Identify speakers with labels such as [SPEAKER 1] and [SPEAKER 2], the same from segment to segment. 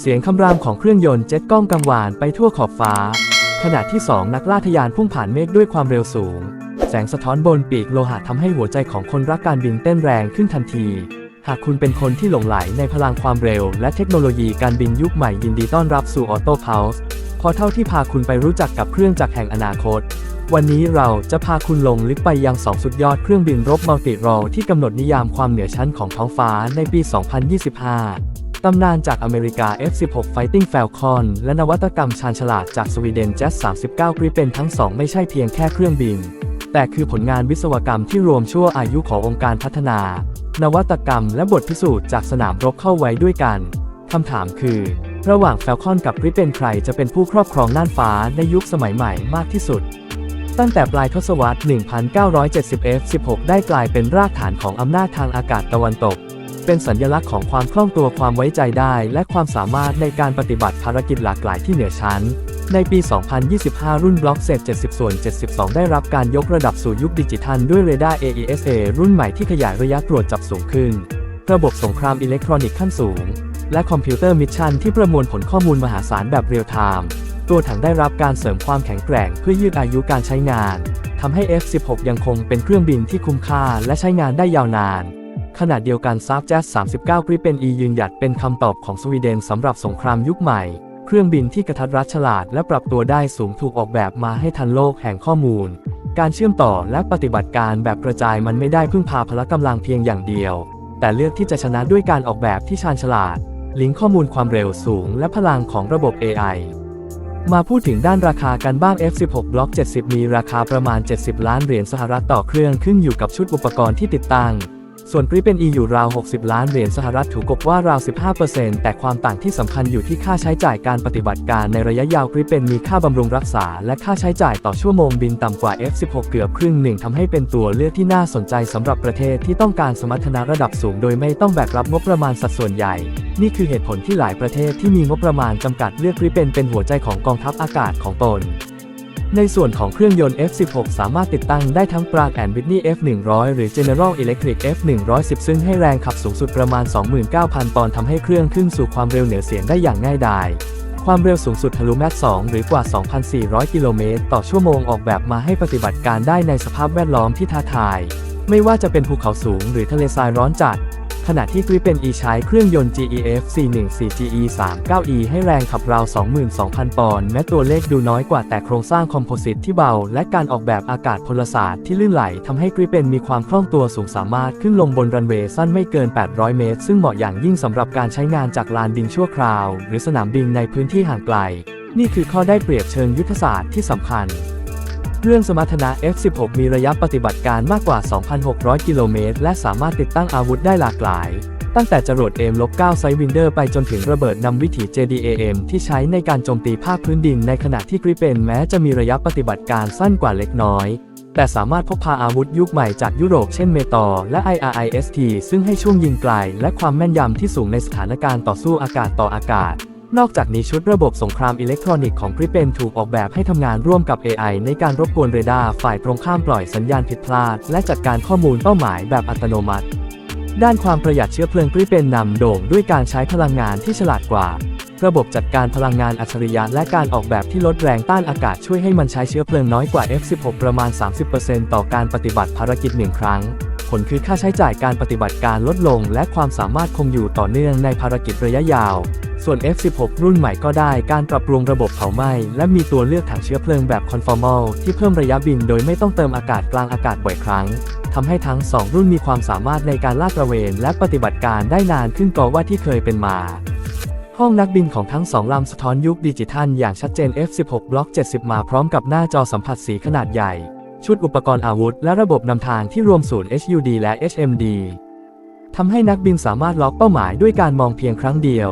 [SPEAKER 1] เสียงคำรามของเครื่องยนต์เจ็ตก้องกังวานไปทั่วขอบฟ้า ขณะที่สองนักล่าทะยานพุ่งผ่านเมฆด้วยความเร็วสูง แสงสะท้อนบนปีกโลหะทำให้หัวใจของคนรักการบินเต้นแรงขึ้นทันที หากคุณเป็นคนที่หลงไหลในพลังความเร็ว และเทคโนโลยีการบินยุคใหม่ยินดีต้อนรับสู่ออโต้พาวส์พอเท่าที่พาคุณไปรู้จักกับเครื่องจักรแห่งอนาคต วันนี้เราจะพาคุณลงลึกไปยังสองสุดยอดเครื่องบินรบมัลติรอลที่กำหนดนิยามความเหนือชั้นของท้องฟ้าในปี 2025 ตำนานจากอเมริกา F-16 Fighting Falcon และนวัตกรรมชาญฉลาดจากสวีเดน Jet 39 Gripen ทั้งสองไม่ใช่เพียงแค่เครื่องบิน แต่คือผลงานวิศวกรรมที่รวมชั่วอายุขององค์การพัฒนา นวัตกรรมและบทพิสูจน์จากสนามรบเข้าไว้ด้วยกัน คำถามคือ ระหว่าง Falcon กับ Gripen ใครจะเป็นผู้ครอบครองน่านฟ้าในยุคสมัยใหม่มากที่สุด ตั้งแต่ปลายทศวรรษ 1970 F-16 ได้กลายเป็นรากฐานของอำนาจทางอากาศตะวันตก เป็นสัญลักษณ์ของความคล่องตัวความไว้ใจได้ และความสามารถในการปฏิบัติภารกิจหลากหลายที่เหนือชั้น ในปี 2025 รุ่นบล็อกเซต70 ส่วน 72 ได้รับการยกระดับสู่ยุคดิจิทัลด้วยเรดาร์ AESA รุ่นใหม่ที่ขยายระยะตรวจจับสูงขึ้น ระบบสงครามอิเล็กทรอนิกส์ขั้นสูง และคอมพิวเตอร์มิชชั่นที่ประมวลผลข้อมูลมหาศาลแบบเรียลไทม์ตัวถังได้รับการเสริมความแข็งแกร่งเพื่อยืดอายุการใช้งานทำให้ F-16 ยังคงเป็นเครื่องบินที่คุ้มค่าและใช้งานได้ยาวนาน ขณะเดียวกันซาฟแจ๊ส39 Gripen E ยืนหยัดเป็นคำตอบของสวีเดนสำหรับสงครามยุคใหม่ เครื่องบินที่กระทัดรัดฉลาดและปรับตัวได้สูงถูกออกแบบมาให้ทันโลกแห่งข้อมูล การเชื่อมต่อและปฏิบัติการแบบกระจายมันไม่ได้พึ่งพาพละกำลังเพียงอย่างเดียว แต่เลือกที่จะชนะด้วยการออกแบบที่ชาญฉลาด ลิงก์ข้อมูลความเร็วสูง และพลังของระบบ AI มาพูดถึงด้านราคากันบ้าง F16 Block 70 มีราคาประมาณ 70 ล้านเหรียญสหรัฐต่อเครื่องขึ้นอยู่กับชุดอุปกรณ์ที่ติดตั้ง ส่วน Gripen E อยู่ราว 60 ล้านเหรียญสหรัฐถูกกบว่าราว 15%แต่ความต่างที่สำคัญอยู่ที่ค่าใช้จ่ายการปฏิบัติการในระยะยาว Gripen มีค่าบำรุงรักษา และค่าใช้จ่ายต่อชั่วโมงบินต่ำกว่า F16 เกือบครึ่งหนึ่งทำให้เป็นตัวเลือกที่น่าสนใจสำหรับประเทศที่ต้องการสมรรถนะระดับสูง โดยไม่ต้องแบกรับงบประมาณสัดส่วนใหญ่ นี่คือเหตุผลที่หลายประเทศที่มีงบประมาณจำกัดเลือก Gripen เป็นหัวใจของกองทัพอากาศของตน ในส่วนของเครื่องยนต์ F16 สามารถติดตั้งได้ทั้ง Pratt and Whitney F100 หรือ General Electric F110 ซึ่งให้แรงขับสูงสุดประมาณ 29,000 ปอนด์ทำให้เครื่องขึ้นสู่ความเร็วเหนือเสียงได้อย่างง่ายดายความเร็วสูงสุดทะลุแมค2หรือกว่า 2,400 กิโลเมตรต่อชั่วโมงออกแบบมาให้ปฏิบัติการได้ในสภาพแวดล้อมที่ท้าทาย ไม่ว่าจะเป็นภูเขาสูงหรือทะเลทรายร้อนจัด ขณะที่ Gripen E ใช้เครื่องยนต์ GEF 414 GE 39E ให้แรงขับราว 22,000 ปอนด์แม้ตัวเลขดูน้อยกว่าแต่โครงสร้างคอมโพสิตที่เบา และการออกแบบอากาศพลศาสตร์ที่ลื่นไหลทำให้ Gripen มีความคล่องตัวสูงสามารถขึ้นลงบนรันเวย์สั้นไม่เกิน 800 เมตร ซึ่งเหมาะอย่างยิ่งสำหรับการใช้งานจากลานบินชั่วคราว หรือสนามบินในพื้นที่ห่างไกล นี่คือข้อได้เปรียบเชิงยุทธศาสตร์ที่สำคัญ เครื่องสมรรถนะ F16 มีระยะปฏิบัติการมากกว่า 2,600 กิโลเมตร และสามารถติดตั้งอาวุธได้หลากหลาย ตั้งแต่จรวด M-9 ไซวินเดอร์ไปจนถึงระเบิดนำวิถี JDAM ที่ใช้ในการโจมตีภาคพื้นดินในขณะที่ Gripen แม้จะมีระยะปฏิบัติการสั้นกว่าเล็กน้อย แต่สามารถพกพาอาวุธยุคใหม่จากยุโรปเช่นเมตอร์และ IRIST ซึ่งให้ช่วงยิงไกล และความแม่นยำที่สูงในสถานการณ์ต่อสู้อากาศต่ออากาศ นอกจากนี้ชุดระบบสงครามอิเล็กทรอนิกส์ของ Gripen ถูกออกแบบให้ทำงานร่วมกับ AI ในการรบกวนเรดาร์ฝ่ายตรงข้ามปล่อยสัญญาณผิดพลาด และจัดการข้อมูลเป้าหมายแบบอัตโนมัติ ด้านความประหยัดเชื้อเพลิง Gripen นำโด่งด้วยการใช้พลังงานที่ฉลาดกว่า ระบบจัดการพลังงานอัจฉริยะและการออกแบบที่ลดแรงต้านอากาศช่วยให้มันใช้เชื้อเพลิงน้อยกว่า F16 ประมาณ 30%ต่อการปฏิบัติภารกิจหนึ่งครั้งผลคือค่าใช้จ่ายการปฏิบัติการลดลง และความสามารถคงอยู่ต่อเนื่องในภารกิจระยะยาว ส่วน F16 รุ่นใหม่ก็ได้การปรับปรุงระบบเผาไหม้และมีตัวเลือกถังเชื้อเพลิงแบบ conformal ที่เพิ่มระยะบินโดยไม่ต้องเติมอากาศกลางอากาศบ่อยครั้งทำให้ทั้ง 2 รุ่นมีความสามารถในการลาดตระเวนและปฏิบัติการได้นานขึ้นกว่าที่เคยเป็นมา ห้องนักบินของทั้งสองลำสะท้อนยุคดิจิทัลอย่างชัดเจน F16 บล็อก 70 มาพร้อมกับหน้าจอสัมผัสสีขนาดใหญ่ ชุดอุปกรณ์อาวุธ และระบบนำทางที่รวมศูนย์ HUD และ HMD ทำให้นักบินสามารถล็อกเป้าหมายด้วยการมองเพียงครั้งเดียว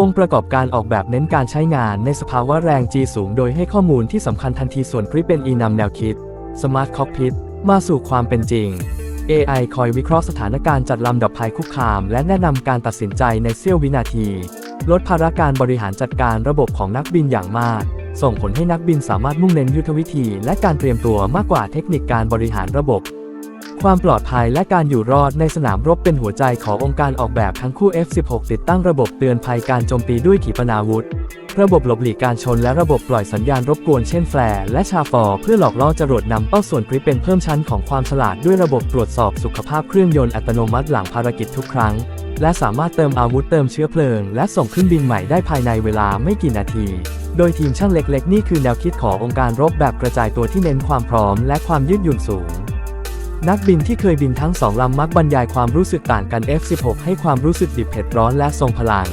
[SPEAKER 1] องค์ประกอบการออกแบบเน้นการใช้งานในสภาวะแรง G สูงโดยให้ข้อมูลที่สำคัญทันทีส่วน Gripen E นำแนวคิด Smart Cockpit มาสู่ความเป็นจริง AI คอยวิเคราะห์สถานการณ์จัดลำดับภัยคุกคาม และแนะนำการตัดสินใจในเสี้ยววินาที ลดภาระการบริหารจัดการระบบของนักบินอย่างมาก ส่งผลให้นักบินสามารถมุ่งเน้นยุทธวิธี และการเตรียมตัวมากกว่าเทคนิคการบริหารระบบ ความปลอดภัยและการอยู่รอดในสนามรบเป็นหัวใจขององค์การออกแบบทั้งคู่ F16 ติดตั้งระบบเตือนภัยการโจมตีด้วยขีปนาวุธ ระบบหลบหลีกการชนและระบบปล่อยสัญญาณรบกวนเช่นแฟร์และชาฟอร์เพื่อหลอกล่อจรวดนำเป้าส่วนกริปเป็นเพิ่มชั้นของความฉลาดด้วยระบบตรวจสอบสุขภาพเครื่องยนต์อัตโนมัติหลังภารกิจทุกครั้ง และสามารถเติมอาวุธเติมเชื้อเพลิง และส่งขึ้นบินใหม่ได้ภายในเวลาไม่กี่นาทีโดยทีมช่างเล็ก ๆ นี่คือแนวคิดขององค์การรบแบบกระจายตัวที่เน้นความพร้อมและความยืดหยุ่นสูง นักบินที่เคยบินทั้งสองลำมักบรรยายความรู้สึกต่างกัน F16 ให้ความรู้สึกดิบเผ็ดร้อนและทรงพลัง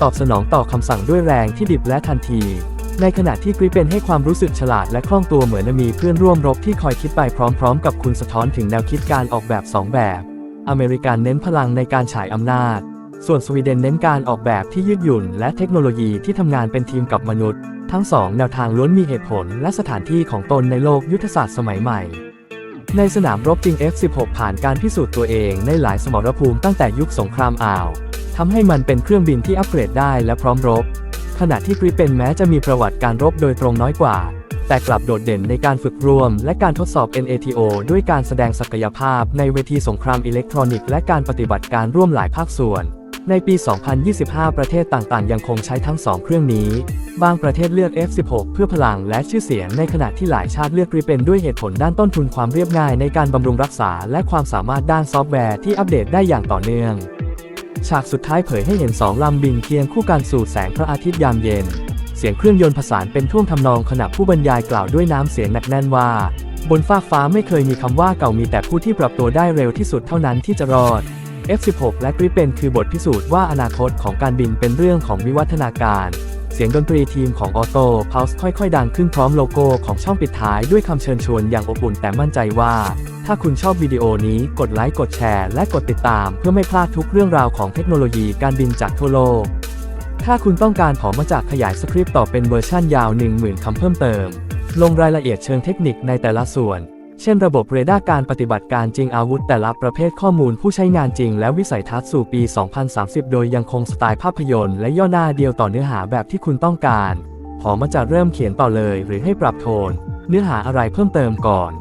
[SPEAKER 1] ตอบสนองต่อคำสั่งด้วยแรงที่ดิบและทันที ในขณะที่กริเป็นให้ความรู้สึกฉลาดและคล่องตัวเหมือนมีเพื่อนร่วมรบที่คอยคิดไปพร้อม ๆ กับคุณสะท้อนถึงแนวคิดการออกแบบ 2 แบบ อเมริกันเน้นพลังในการฉายอำนาจ ส่วนสวีเดนเน้นการออกแบบที่ยืดหยุ่น และเทคโนโลยีที่ทำงานเป็นทีมกับมนุษย์ ทั้งสองแนวทางล้วนมีเหตุผลและสถานที่ของตนในโลกยุทธศาสตร์สมัยใหม่ ในสนามรบจริง F16 ผ่านการพิสูจน์ตัวเองในหลายสมรภูมิตั้งแต่ยุคสงครามอ่าวทำให้มันเป็นเครื่องบินที่อัปเกรดได้และพร้อมรบ ขณะที่กริปเป็นแม้จะมีประวัติการรบโดยตรงน้อยกว่า แต่กลับโดดเด่นในการฝึกรวม และการทดสอบ NATO ด้วยการแสดงศักยภาพในเวทีสงครามอิเล็กทรอนิกส์และการปฏิบัติการร่วมหลายภาคส่วน ในปี 2025 ประเทศต่างๆ ยังคงใช้ทั้ง 2 เครื่องนี้ บางประเทศเลือก F16 เพื่อพลังและชื่อเสียง ในขณะที่หลายชาติเลือกกริเป็นด้วยเหตุผลด้านต้นทุนความเรียบง่ายในการบำรุงรักษา และความสามารถด้านซอฟต์แวร์ที่อัปเดตได้อย่างต่อเนื่อง ฉากสุดท้ายเผยให้เห็นสองลำบินเคียงคู่กันสู่แสงพระอาทิตย์ยามเย็น เสียงเครื่องยนต์ผสานเป็นท่วงทำนองขณะผู้บรรยายกล่าวด้วยน้ำเสียงหนักแน่นว่า บนฟากฟ้าไม่เคยมีคำว่าเก่ามีแต่ผู้ที่ปรับตัวได้เร็วที่สุดเท่านั้นที่จะรอด F16 และกริปเป็นคือบทพิสูจน์ว่าอนาคตของการบินเป็นเรื่องของวิวัฒนาการ เสียงดนตรีทีมของออโต้พาวส์ค่อยๆ ดังขึ้นพร้อมโลโก้ของช่องปิดท้ายด้วยคำเชิญชวนอย่างอบอุ่นแต่มั่นใจว่า ถ้าคุณชอบวิดีโอนี้กดไลค์กดแชร์และกดติดตาม เพื่อไม่พลาดทุกเรื่องราวของเทคโนโลยีการบินจากทั่วโลก ถ้าคุณต้องการขอมาจากขยายสคริปต์ต่อเป็นเวอร์ชั่นยาว 10,000คำเพิ่มเติม ลงรายละเอียดเชิงเทคนิคในแต่ละส่วน เช่นระบบเรดาร์การปฏิบัติการจริงอาวุธแต่ละประเภทข้อมูลผู้ใช้งานจริง และวิสัยทัศน์สู่ปี 2030 โดยยังคงสไตล์ภาพยนตร์และย่อหน้าเดียวต่อเนื้อหาแบบที่คุณต้องการ ขอมาจะเริ่มเขียนต่อเลย หรือให้ปรับโทน เนื้อหาอะไรเพิ่มเติมก่อน